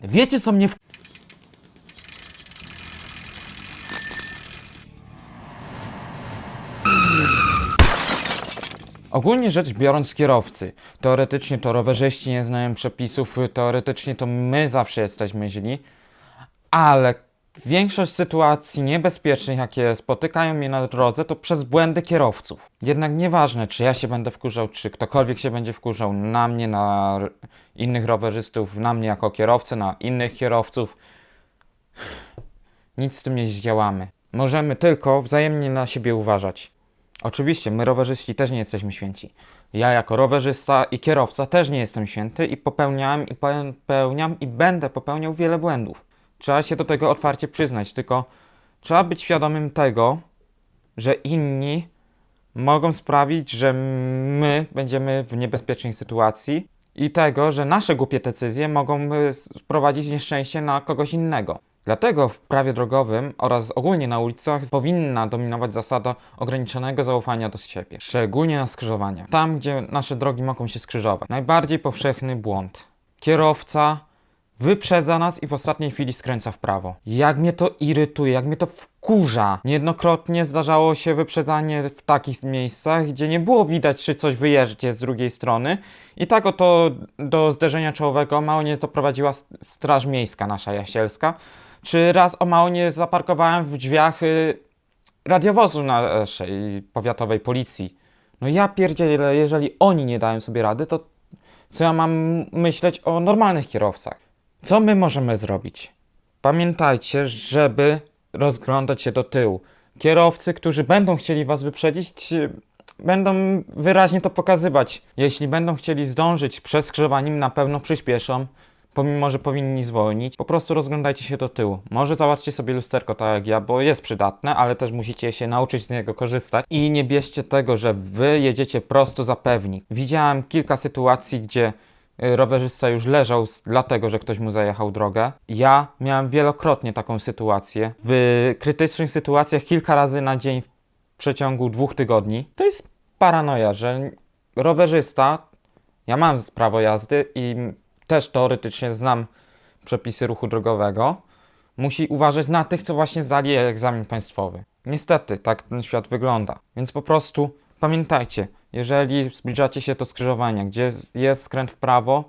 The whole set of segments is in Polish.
Wiecie co mnie w... Ogólnie rzecz biorąc kierowcy, teoretycznie to rowerzyści nie znają przepisów, teoretycznie to my zawsze jesteśmy źli, ale większość sytuacji niebezpiecznych, jakie spotykają mnie na drodze, to przez błędy kierowców. Jednak nieważne, czy ja się będę wkurzał, czy ktokolwiek się będzie wkurzał na mnie, na innych rowerzystów, na mnie jako kierowcę, na innych kierowców, nic z tym nie zdziałamy. Możemy tylko wzajemnie na siebie uważać. Oczywiście, my rowerzyści też nie jesteśmy święci. Ja jako rowerzysta i kierowca też nie jestem święty i popełniałem i popełniam i będę popełniał wiele błędów. Trzeba się do tego otwarcie przyznać, tylko trzeba być świadomym tego, że inni mogą sprawić, że my będziemy w niebezpiecznej sytuacji i tego, że nasze głupie decyzje mogą y, sprowadzić nieszczęście na kogoś innego. Dlatego w prawie drogowym oraz ogólnie na ulicach powinna dominować zasada ograniczonego zaufania do siebie, szczególnie na skrzyżowaniach, tam gdzie nasze drogi mogą się skrzyżować. Najbardziej powszechny błąd. Kierowca wyprzedza nas i w ostatniej chwili skręca w prawo. Jak mnie to irytuje, jak mnie to wkurza. Niejednokrotnie zdarzało się wyprzedzanie w takich miejscach, gdzie nie było widać, czy coś wyjeżdża z drugiej strony. I tak oto do zderzenia czołowego mało nie doprowadziła Straż Miejska nasza jasielska. Czy raz o mało nie zaparkowałem w drzwiach y, radiowozu naszej powiatowej policji. No ja pierdzielę, jeżeli oni nie dają sobie rady, to co ja mam myśleć o normalnych kierowcach? Co my możemy zrobić? Pamiętajcie, żeby rozglądać się do tyłu. Kierowcy, którzy będą chcieli was wyprzedzić, będą wyraźnie to pokazywać. Jeśli będą chcieli zdążyć przed skrzyżowaniem, na pewno przyspieszą, pomimo że powinni zwolnić. Po prostu rozglądajcie się do tyłu. Może załatwcie sobie lusterko tak jak ja, bo jest przydatne, ale też musicie się nauczyć z niego korzystać. I nie bierzcie tego, że wy jedziecie prosto za pewnik. Widziałem kilka sytuacji, gdzie rowerzysta już leżał dlatego, że ktoś mu zajechał drogę. Ja miałem wielokrotnie taką sytuację. W krytycznych sytuacjach kilka razy na dzień w przeciągu dwóch tygodni. To jest paranoja, że rowerzysta, ja mam prawo jazdy i też teoretycznie znam przepisy ruchu drogowego, musi uważać na tych, co właśnie zdali egzamin państwowy. Niestety, tak ten świat wygląda. Więc po prostu pamiętajcie, jeżeli zbliżacie się do skrzyżowania, gdzie jest skręt w prawo,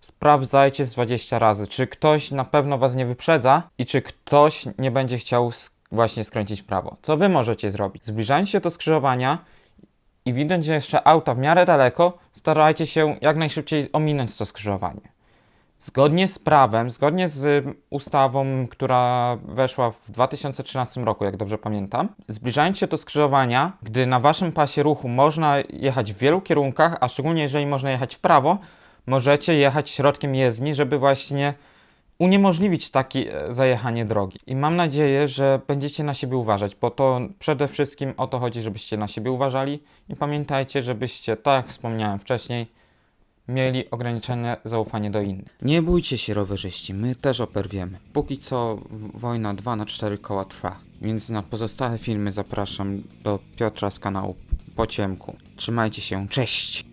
sprawdzajcie z 20 razy, czy ktoś na pewno was nie wyprzedza i czy ktoś nie będzie chciał właśnie skręcić w prawo. Co wy możecie zrobić? Zbliżając się do skrzyżowania i widząc jeszcze auta w miarę daleko, starajcie się jak najszybciej ominąć to skrzyżowanie. Zgodnie z prawem, zgodnie z ustawą, która weszła w 2013 roku, jak dobrze pamiętam, zbliżając się do skrzyżowania, gdy na waszym pasie ruchu można jechać w wielu kierunkach, a szczególnie jeżeli można jechać w prawo, możecie jechać środkiem jezdni, żeby właśnie uniemożliwić takie e, zajechanie drogi. I mam nadzieję, że będziecie na siebie uważać, bo to przede wszystkim o to chodzi, żebyście na siebie uważali i pamiętajcie, żebyście, tak jak wspomniałem wcześniej, mieli ograniczone zaufanie do innych. Nie bójcie się rowerzyści, my też operwiemy. Póki co wojna 2 na 4 koła trwa, więc na pozostałe filmy zapraszam do Piotra z kanału Po Ciemku. Trzymajcie się, cześć!